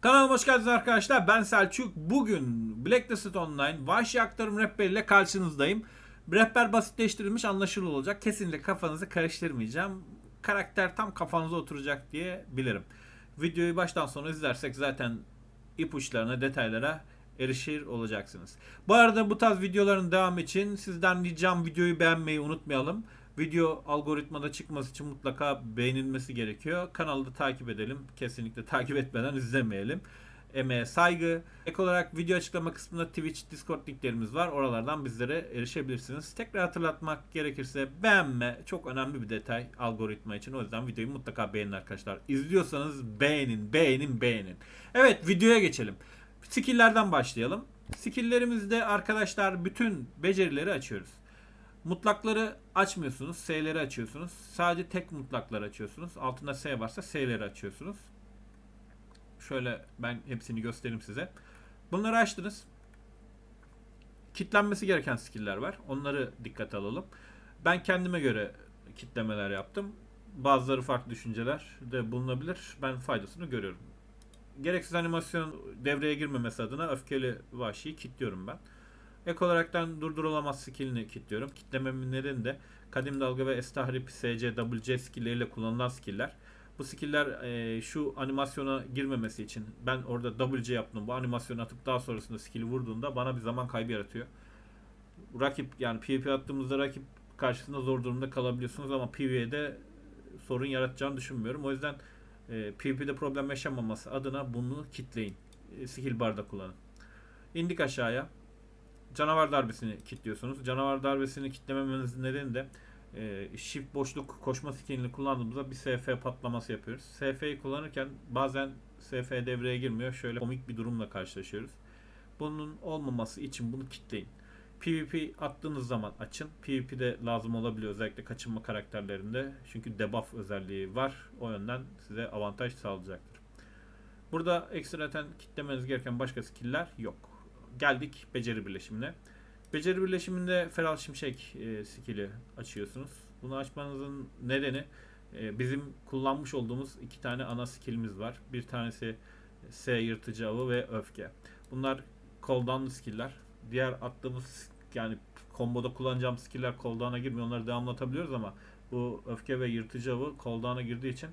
Kanalıma hoş geldiniz arkadaşlar. Ben Selçuk. Bugün Blacklisted Online Vahşi Aktarım Rehberi ile karşınızdayım. Rehber basitleştirilmiş anlaşılır olacak. Kesinlikle kafanızı karıştırmayacağım. Karakter tam kafanıza oturacak diye bilirim. Videoyu baştan sona izlersek zaten ipuçlarına, detaylara erişir olacaksınız. Bu arada bu tarz videoların devamı için sizden ricam videoyu beğenmeyi unutmayalım. Video algoritmada çıkması için mutlaka beğenilmesi gerekiyor. Kanalı da takip edelim. Kesinlikle takip etmeden izlemeyelim. Emeğe saygı. Ek olarak video açıklama kısmında Twitch, Discord linklerimiz var. Oralardan bizlere erişebilirsiniz. Tekrar hatırlatmak gerekirse beğenme çok önemli bir detay algoritma için. O yüzden videoyu mutlaka beğenin arkadaşlar. İzliyorsanız beğenin, beğenin, beğenin. Evet videoya geçelim. Skill'lerden başlayalım. Skill'lerimizde arkadaşlar bütün becerileri açıyoruz. Mutlakları açmıyorsunuz. S'leri açıyorsunuz. Sadece tek mutlakları açıyorsunuz. Altında S varsa S'leri açıyorsunuz. Şöyle ben hepsini göstereyim size. Bunları açtınız. Kitlenmesi gereken skill'ler var. Onları dikkate alalım. Ben kendime göre kitlemeler yaptım. Bazıları farklı düşünceler de bulunabilir. Ben faydasını görüyorum. Gereksiz animasyon devreye girmemesi adına öfkeli vahşiyi kilitliyorum ben. Ek olaraktan durdurulamaz skillini kilitliyorum. Kitlememin de kadim dalga ve estahrip SC, WC skilleriyle kullanılan skiller. Bu skiller e, şu animasyona girmemesi için ben orada WC yaptım. Bu animasyonu atıp daha sonrasında skill'i vurduğunda bana bir zaman kaybı yaratıyor. Rakip yani PvP attığımızda rakip karşısında zor durumda kalabiliyorsunuz ama PvE'de sorun yaratacağını düşünmüyorum. O yüzden e, PvP'de problem yaşamaması adına bunu kitleyin. E, skill barda kullanın. İndik aşağıya canavar darbesini kilitliyorsunuz. Canavar darbesini kitlememenizin nedeni de e, shift boşluk koşma skillini kullandığımızda bir SF patlaması yapıyoruz. SF'yi kullanırken bazen SF devreye girmiyor. Şöyle komik bir durumla karşılaşıyoruz. Bunun olmaması için bunu kitleyin. PvP attığınız zaman açın. PvP'de lazım olabiliyor özellikle kaçınma karakterlerinde. Çünkü debuff özelliği var. O yönden size avantaj sağlayacaktır. Burada ekstraten kitlemeniz gereken başka skill'ler yok geldik beceri birleşimine. Beceri birleşiminde Feral Şimşek e, skill'i açıyorsunuz. Bunu açmanızın nedeni e, bizim kullanmış olduğumuz iki tane ana skill'imiz var. Bir tanesi S yırtıcı avı ve öfke. Bunlar cooldown'lı skill'ler. Diğer attığımız yani komboda kullanacağım skill'ler cooldown'a girmiyor. Onları devamlı atabiliyoruz ama bu öfke ve yırtıcı avı cooldown'a girdiği için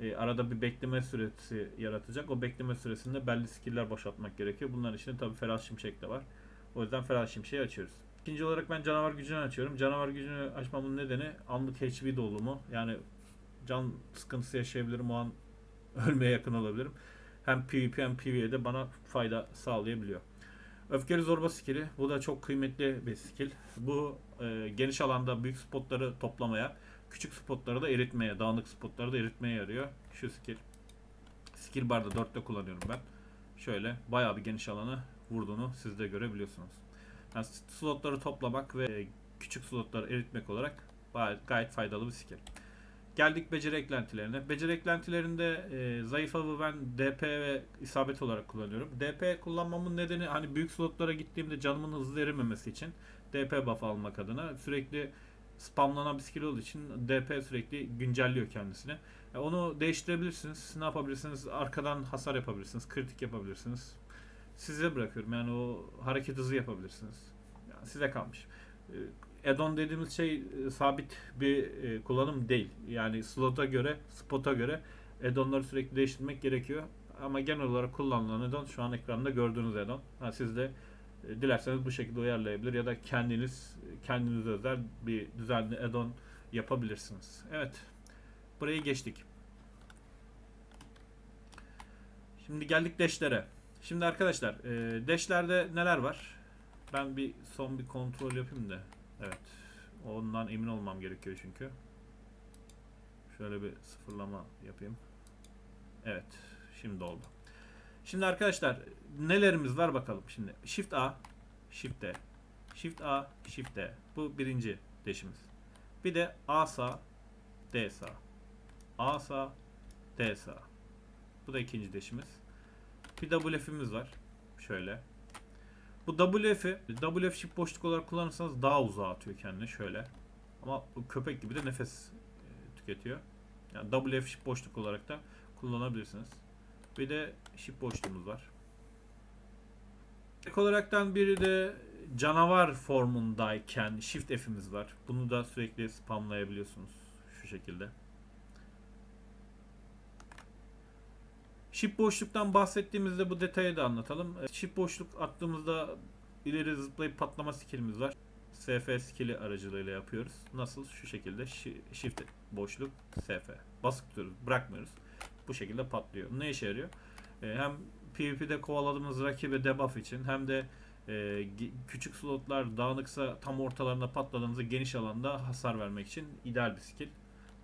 e, arada bir bekleme süresi yaratacak. O bekleme süresinde belli skill'ler boşaltmak gerekiyor. Bunların içinde tabii Ferah Şimşek de var. O yüzden Ferah Şimşek'i açıyoruz. İkinci olarak ben canavar gücünü açıyorum. Canavar gücünü açmamın nedeni anlık HP dolumu. Yani can sıkıntısı yaşayabilirim o an ölmeye yakın olabilirim. Hem PvP hem PvE'de bana fayda sağlayabiliyor. Öfkeli zorba skill'i. Bu da çok kıymetli bir skill. Bu e, geniş alanda büyük spotları toplamaya, küçük spotları da eritmeye, dağınık spotları da eritmeye yarıyor. Şu skill. Skill barda 4'te kullanıyorum ben. Şöyle bayağı bir geniş alana vurduğunu siz de görebiliyorsunuz. Yani slotları toplamak ve küçük slotları eritmek olarak gayet faydalı bir skill. Geldik beceri eklentilerine. Beceri eklentilerinde e, zayıf avı ben DP ve isabet olarak kullanıyorum. DP kullanmamın nedeni hani büyük slotlara gittiğimde canımın hızlı erimemesi için DP buff almak adına sürekli spamlanan bir skill olduğu için DP sürekli güncelliyor kendisini. E, onu değiştirebilirsiniz. Ne yapabilirsiniz? Arkadan hasar yapabilirsiniz. Kritik yapabilirsiniz. Size bırakıyorum. Yani o hareket hızı yapabilirsiniz. Yani size kalmış. E, add-on dediğimiz şey e, sabit bir e, kullanım değil. Yani slota göre, spota göre add-on'ları sürekli değiştirmek gerekiyor. Ama genel olarak kullanılan add-on şu an ekranda gördüğünüz add-on. Ha, siz de dilerseniz bu şekilde uyarlayabilir ya da kendiniz kendiniz özel bir düzenli add-on yapabilirsiniz. Evet. Burayı geçtik. Şimdi geldik deşlere. Şimdi arkadaşlar e, deşlerde neler var? Ben bir son bir kontrol yapayım da. Evet. Ondan emin olmam gerekiyor çünkü. Şöyle bir sıfırlama yapayım. Evet. Şimdi oldu. Şimdi arkadaşlar nelerimiz var bakalım şimdi. Shift A, Shift D. Shift A, Shift D. Bu birinci deşimiz. Bir de A sağ, D sağ. A sağ, D sağ. Bu da ikinci deşimiz. Bir WF'imiz var. Şöyle. Bu WF'i WF shift boşluk olarak kullanırsanız daha uzağa atıyor kendini şöyle. Ama köpek gibi de nefes e, tüketiyor. Yani WF shift boşluk olarak da kullanabilirsiniz. Bir de shift boşluğumuz var. Ek olaraktan biri de canavar formundayken shift F'imiz var. Bunu da sürekli spamlayabiliyorsunuz şu şekilde. Shift boşluktan bahsettiğimizde bu detayı da anlatalım. E, Shift boşluk attığımızda ileri zıplayıp patlama skillimiz var. SF skill'i aracılığıyla yapıyoruz. Nasıl? Şu şekilde shift boşluk SF. Basıp tutuyoruz. Bırakmıyoruz. Bu şekilde patlıyor. Ne işe yarıyor? E, hem PvP'de kovaladığımız rakibe debuff için hem de e, küçük slotlar dağınıksa tam ortalarında patladığınızda geniş alanda hasar vermek için ideal bir skill.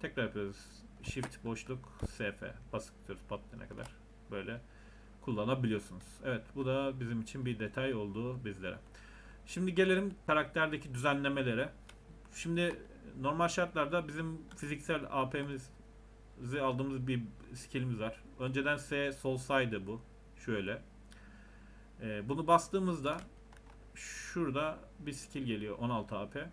Tekrar yapıyoruz. Shift boşluk SF. Tutuyoruz patlayana kadar. Böyle kullanabiliyorsunuz. Evet bu da bizim için bir detay oldu bizlere. Şimdi gelelim karakterdeki düzenlemelere. Şimdi normal şartlarda bizim fiziksel AP'mizi aldığımız bir skillimiz var. Önceden S solsaydı bu. Şöyle. Ee, bunu bastığımızda şurada bir skill geliyor 16 AP.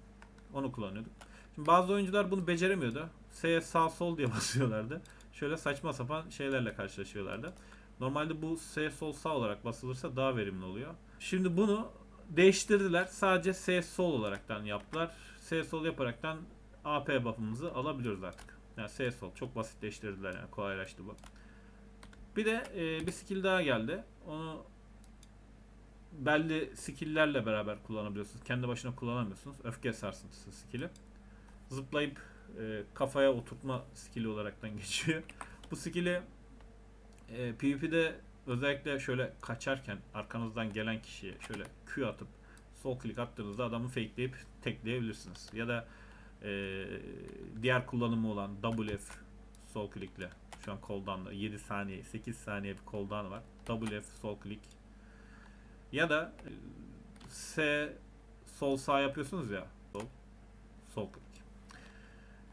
Onu kullanıyorduk. Şimdi bazı oyuncular bunu beceremiyordu. S sağ sol diye basıyorlardı. Şöyle saçma sapan şeylerle karşılaşıyorlardı. Normalde bu S sol sağ olarak basılırsa daha verimli oluyor. Şimdi bunu değiştirdiler. Sadece S sol olaraktan yaptılar. S sol yaparaktan AP buff'ımızı alabiliyoruz artık. Yani S sol çok basitleştirdiler yani kolaylaştı bu. Bir de e, bir skill daha geldi. Onu belli skill'lerle beraber kullanabiliyorsunuz. Kendi başına kullanamıyorsunuz. Öfke sarsıntısı skill'i. Zıplayıp e, kafaya oturtma skill'i olaraktan geçiyor. Bu skill'i e, PvP'de özellikle şöyle kaçarken arkanızdan gelen kişiye şöyle Q atıp sol klik attığınızda adamı fakeleyip tekleyebilirsiniz. Ya da e, diğer kullanımı olan WF sol klikle şu an cooldown'da 7 saniye 8 saniye bir cooldown var. WF sol klik ya da e, S sol sağ yapıyorsunuz ya sol sol klik.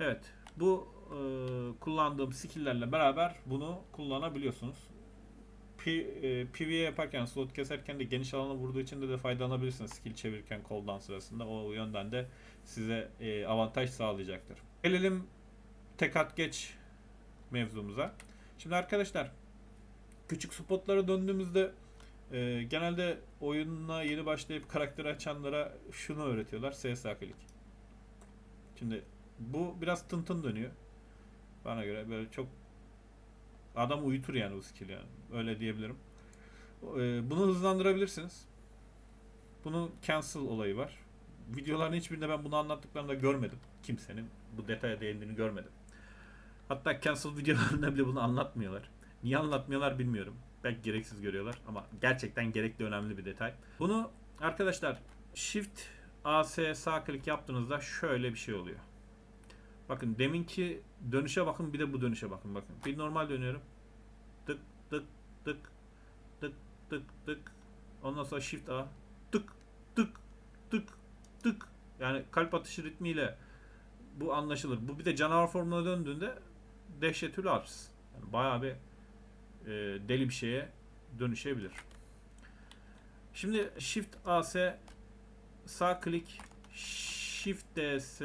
Evet bu e, kullandığım skill'lerle beraber bunu kullanabiliyorsunuz. P, e, PvE yaparken slot keserken de geniş alana vurduğu için de, de faydalanabilirsiniz skill çevirirken cooldown sırasında. O yönden de size e, avantaj sağlayacaktır. Gelelim tek at geç mevzumuza. Şimdi arkadaşlar küçük spotlara döndüğümüzde e, genelde oyununa yeni başlayıp karakteri açanlara şunu öğretiyorlar. Klik. Şimdi bu biraz tın tın dönüyor. Bana göre böyle çok adam uyutur yani bu skill yani. Öyle diyebilirim. E, bunu hızlandırabilirsiniz. Bunun cancel olayı var. Videoların hiçbirinde ben bunu anlattıklarında görmedim. Kimsenin bu detaya değindiğini görmedim. Hatta cancel videolarında bile bunu anlatmıyorlar. Niye anlatmıyorlar bilmiyorum. Belki gereksiz görüyorlar ama gerçekten gerekli önemli bir detay. Bunu arkadaşlar Shift AS sağ klik yaptığınızda şöyle bir şey oluyor. Bakın deminki dönüşe bakın bir de bu dönüşe bakın bakın. Bir normal dönüyorum. Tık tık tık tık tık tık. Ondan sonra Shift A tık tık tık tık. Yani kalp atışı ritmiyle bu anlaşılır. Bu bir de canavar formuna döndüğünde dehşetül arz. Yani bayağı bir e, deli bir şeye dönüşebilir. Şimdi Shift AS sağ klik Shift DS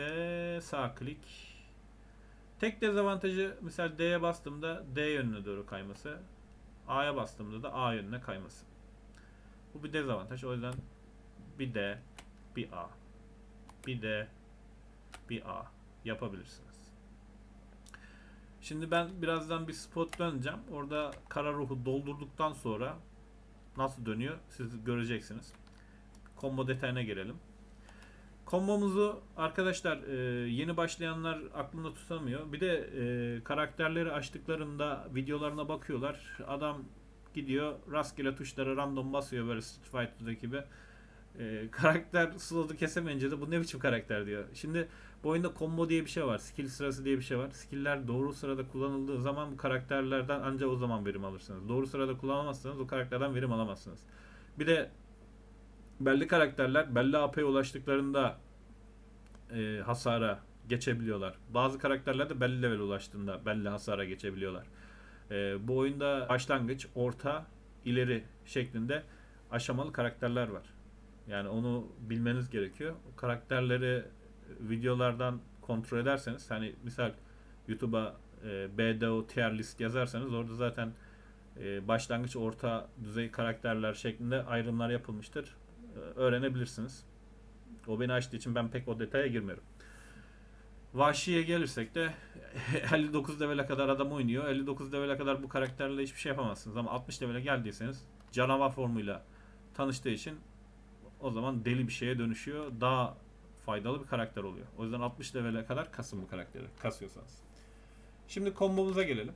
sağ klik Tek dezavantajı mesela D'ye bastığımda D yönüne doğru kayması. A'ya bastığımda da A yönüne kayması. Bu bir dezavantaj. O yüzden bir D, bir A, bir D, bir A yapabilirsiniz. Şimdi ben birazdan bir spot döneceğim. Orada kara ruhu doldurduktan sonra nasıl dönüyor siz göreceksiniz. Combo detayına gelelim. Kombomuzu arkadaşlar e, yeni başlayanlar aklında tutamıyor. Bir de e, karakterleri açtıklarında videolarına bakıyorlar. Adam gidiyor rastgele tuşlara random basıyor böyle Street Fighter'daki gibi. E, karakter slotu kesemeyince de bu ne biçim karakter diyor. Şimdi bu oyunda combo diye bir şey var. Skill sırası diye bir şey var. Skill'ler doğru sırada kullanıldığı zaman bu karakterlerden ancak o zaman verim alırsınız. Doğru sırada kullanamazsanız o karakterden verim alamazsınız. Bir de belli karakterler belli AP'ye ulaştıklarında e, hasara geçebiliyorlar. Bazı karakterler de belli level ulaştığında belli hasara geçebiliyorlar. E, bu oyunda başlangıç, orta, ileri şeklinde aşamalı karakterler var. Yani onu bilmeniz gerekiyor. Karakterleri videolardan kontrol ederseniz hani misal YouTube'a e, BDO tier list yazarsanız orada zaten e, başlangıç, orta düzey karakterler şeklinde ayrımlar yapılmıştır. E, öğrenebilirsiniz. O beni açtığı için ben pek o detaya girmiyorum. Vahşi'ye gelirsek de 59 levele kadar adam oynuyor. 59 levele kadar bu karakterle hiçbir şey yapamazsınız. Ama 60 levele geldiyseniz canavar formuyla tanıştığı için o zaman deli bir şeye dönüşüyor. Daha faydalı bir karakter oluyor. O yüzden 60 levele kadar kasın bu karakteri. Kasıyorsanız. Şimdi kombomuza gelelim.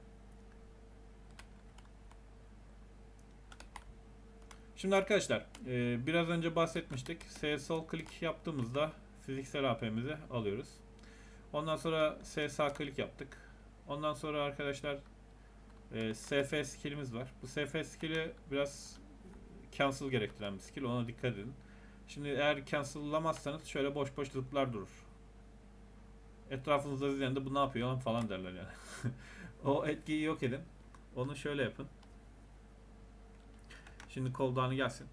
Şimdi arkadaşlar e, biraz önce bahsetmiştik. S sol klik yaptığımızda fiziksel AP'mizi alıyoruz. Ondan sonra S sağ klik yaptık. Ondan sonra arkadaşlar e, SF skillimiz var. Bu SF skill'i biraz cancel gerektiren bir skill. Ona dikkat edin. Şimdi eğer cancel'lamazsanız şöyle boş boş zıplar durur. Etrafınızda izleyen de bu ne yapıyor lan falan derler yani. o etkiyi yok edin. Onu şöyle yapın. Şimdi cooldown'ı gelsin.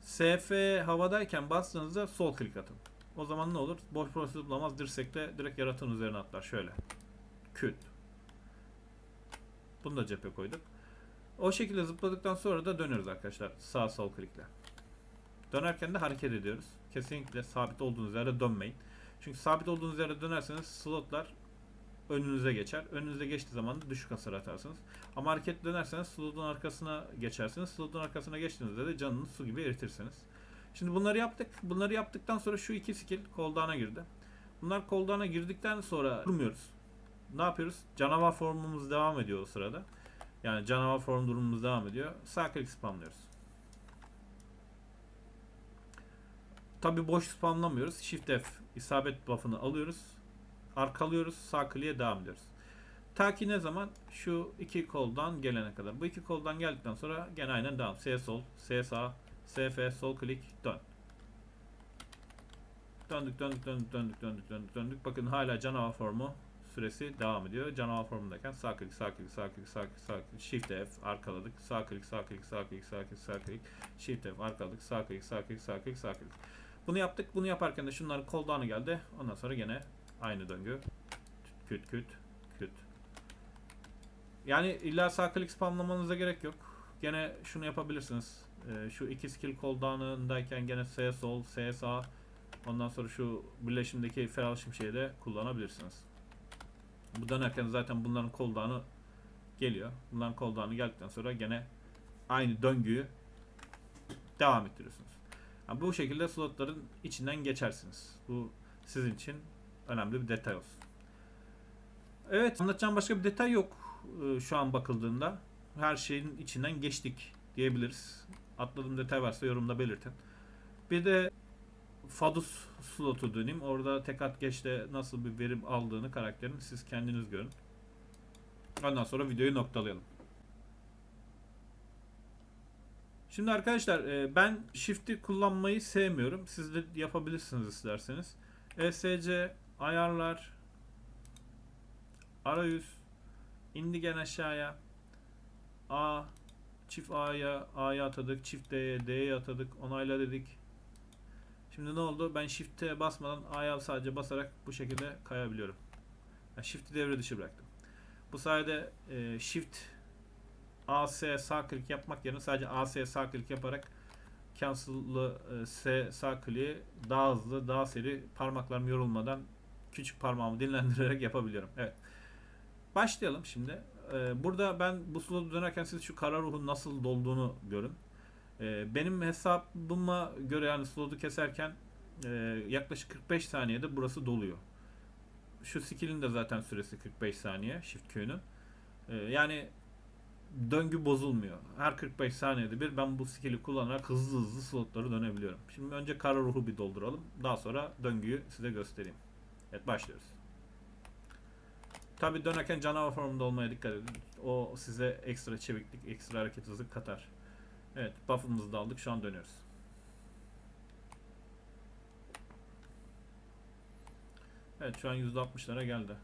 SF havadayken bastığınızda sol klik atın. O zaman ne olur? Boş boş zıplamaz dirsekte direkt yaratığın üzerine atlar. Şöyle. Küt. Bunu da cephe koyduk. O şekilde zıpladıktan sonra da dönüyoruz arkadaşlar. Sağ sol klikle. Dönerken de hareket ediyoruz. Kesinlikle sabit olduğunuz yerde dönmeyin. Çünkü sabit olduğunuz yerde dönerseniz slotlar önünüze geçer. Önünüze geçtiği zaman düşük hasar atarsınız. Ama hareket dönerseniz slotun arkasına geçersiniz. Slotun arkasına geçtiğinizde de canını su gibi eritirsiniz. Şimdi bunları yaptık. Bunları yaptıktan sonra şu iki skill cooldown'a girdi. Bunlar cooldown'a girdikten sonra durmuyoruz. Ne yapıyoruz? Canavar formumuz devam ediyor o sırada. Yani canavar form durumumuz devam ediyor. Sağ klik spamlıyoruz. Tabi boş spamlamıyoruz. Shift F isabet buff'ını alıyoruz. Arkalıyoruz. Sağ kliğe devam ediyoruz. Ta ki ne zaman? Şu iki koldan gelene kadar. Bu iki koldan geldikten sonra gene aynen devam. S sol, S sağ, SF sol klik dön. Döndük döndük döndük döndük döndük döndük döndük. Bakın hala canavar formu süresi devam ediyor. Canavar formundayken sağ klik sağ klik sağ klik sağ klik sağ klik shift F arkaladık. Sağ klik sağ klik sağ klik sağ klik sağ klik shift F arkaladık. Sağ klik sağ klik sağ klik sağ klik. Bunu yaptık. Bunu yaparken de şunların cooldown'ı geldi. Ondan sonra gene aynı döngü. Küt küt küt. Yani illa sağ klik spamlamanıza gerek yok. Gene şunu yapabilirsiniz. Ee, şu iki skill cooldown'ındayken gene S sol, S sağ ondan sonra şu birleşimdeki feral şimşeği de kullanabilirsiniz. Bu dönerken zaten bunların cooldown'ı geliyor. Bunların cooldown'ı geldikten sonra gene aynı döngüyü devam ettiriyorsunuz. Yani bu şekilde slotların içinden geçersiniz. Bu sizin için önemli bir detay olsun. Evet anlatacağım başka bir detay yok e, şu an bakıldığında. Her şeyin içinden geçtik diyebiliriz. Atladığım detay varsa yorumda belirtin. Bir de Fadus slotu döneyim. Orada tek at geçte nasıl bir verim aldığını karakterin siz kendiniz görün. Ondan sonra videoyu noktalayalım. Şimdi arkadaşlar e, ben shift'i kullanmayı sevmiyorum. Siz de yapabilirsiniz isterseniz. ESC ayarlar arayüz indi gen aşağıya A çift A'ya A'ya atadık çift D'ye D'ye atadık onayla dedik şimdi ne oldu ben shift'e basmadan A'ya sadece basarak bu şekilde kayabiliyorum yani shift'i devre dışı bıraktım bu sayede e, shift AS sağ klik yapmak yerine sadece AS sağ klik yaparak cancel'lı e, S sağ kliği daha hızlı, daha seri parmaklarım yorulmadan küçük parmağımı dinlendirerek yapabiliyorum. Evet. Başlayalım şimdi. E, burada ben bu slotu dönerken siz şu kara ruhun nasıl dolduğunu görün. E, benim hesabıma göre yani slotu keserken yaklaşık 45 saniyede burası doluyor. Şu skill'in de zaten süresi 45 saniye shift Q'nun. Yani döngü bozulmuyor. Her 45 saniyede bir ben bu skill'i kullanarak hızlı hızlı slotları dönebiliyorum. Şimdi önce kara ruhu bir dolduralım. Daha sonra döngüyü size göstereyim. Evet başlıyoruz. Tabi dönerken canavar formunda olmaya dikkat edin. O size ekstra çeviklik, ekstra hareket hızı katar. Evet buff'ımızı da aldık. Şu an dönüyoruz. Evet şu an %60'lara geldi.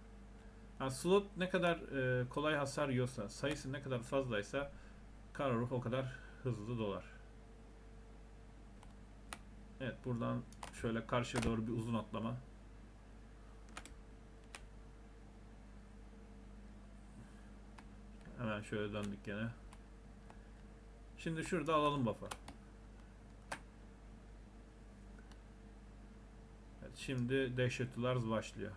Yani slot ne kadar e, kolay hasar yiyorsa, sayısı ne kadar fazlaysa kara ruh o kadar hızlı dolar. Evet buradan şöyle karşıya doğru bir uzun atlama. Hemen şöyle döndük gene. Şimdi şurada alalım buff'ı. Evet, şimdi dehşetliler başlıyor.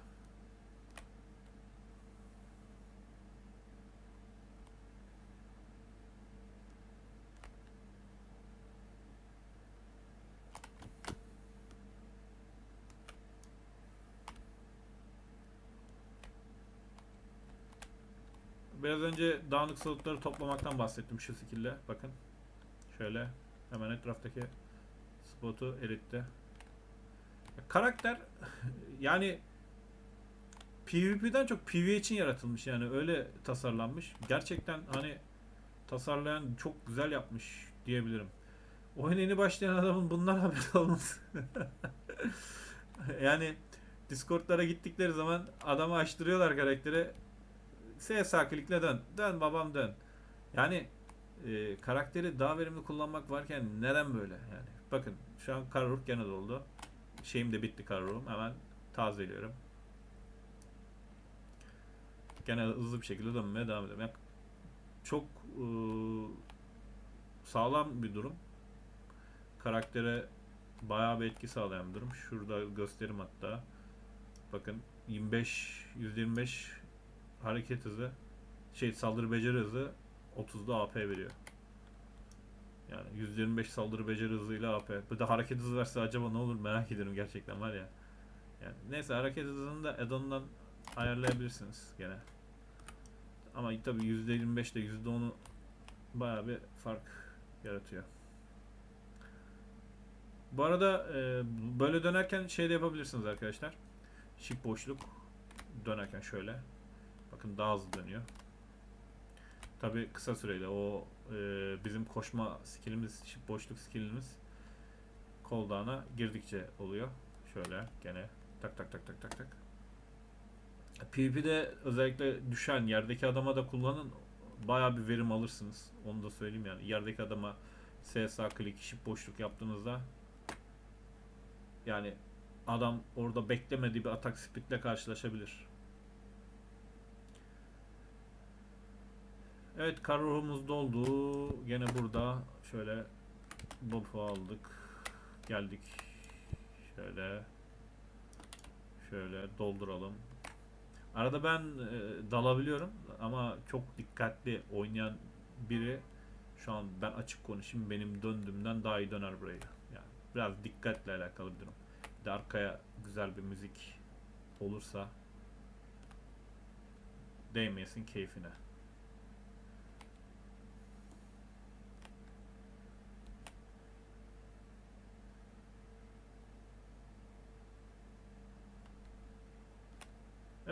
Biraz önce dağınık slotları toplamaktan bahsettim şu skill'le. Bakın. Şöyle hemen etraftaki spotu eritti. Karakter yani PvP'den çok PvE için yaratılmış yani öyle tasarlanmış. Gerçekten hani tasarlayan çok güzel yapmış diyebilirim. Oyuna yeni başlayan adamın bundan haberi olması. yani Discord'lara gittikleri zaman adamı açtırıyorlar karakteri. S sağ dön. Dön babam dön. Yani e, karakteri daha verimli kullanmak varken neden böyle yani? Bakın şu an Karuruk gene doldu. Şeyim de bitti Karuruk'um. Hemen tazeliyorum. Gene hızlı bir şekilde dönmeye devam ediyorum. Yani çok e, sağlam bir durum. Karaktere bayağı bir etki sağlayan bir durum. Şurada gösterim hatta. Bakın 25 125 hareket hızı şey saldırı beceri hızı 30'da AP veriyor. Yani 125 saldırı beceri hızıyla AP. Bir de hareket hızı verse acaba ne olur merak ediyorum gerçekten var ya. Yani neyse hareket hızını da add-on'dan ayarlayabilirsiniz gene. Ama tabi %25 ile %10'u bayağı bir fark yaratıyor. Bu arada e, böyle dönerken şey de yapabilirsiniz arkadaşlar. Shift boşluk dönerken şöyle. Bakın daha hızlı dönüyor. Tabi kısa süreli o e, bizim koşma skillimiz, boşluk skillimiz cooldown'a girdikçe oluyor. Şöyle gene tak tak tak tak tak tak. PvP'de özellikle düşen yerdeki adama da kullanın bayağı bir verim alırsınız. Onu da söyleyeyim yani. Yerdeki adama sağ klik shift boşluk yaptığınızda yani adam orada beklemediği bir atak speedle karşılaşabilir. Evet kar ruhumuz doldu. Gene burada şöyle buff'u aldık. Geldik. Şöyle şöyle dolduralım. Arada ben e, dalabiliyorum ama çok dikkatli oynayan biri şu an ben açık konuşayım benim döndüğümden daha iyi döner burayı. Yani biraz dikkatle alakalı bir durum. Bir de arkaya güzel bir müzik olursa değmeyesin keyfine.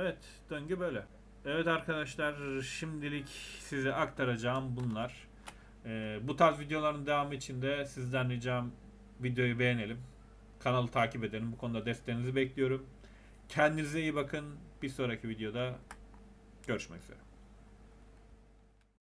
Evet, döngü böyle. Evet arkadaşlar, şimdilik size aktaracağım bunlar. Ee, bu tarz videoların devamı için de sizden ricam videoyu beğenelim. Kanalı takip edelim. Bu konuda desteğinizi bekliyorum. Kendinize iyi bakın. Bir sonraki videoda görüşmek üzere.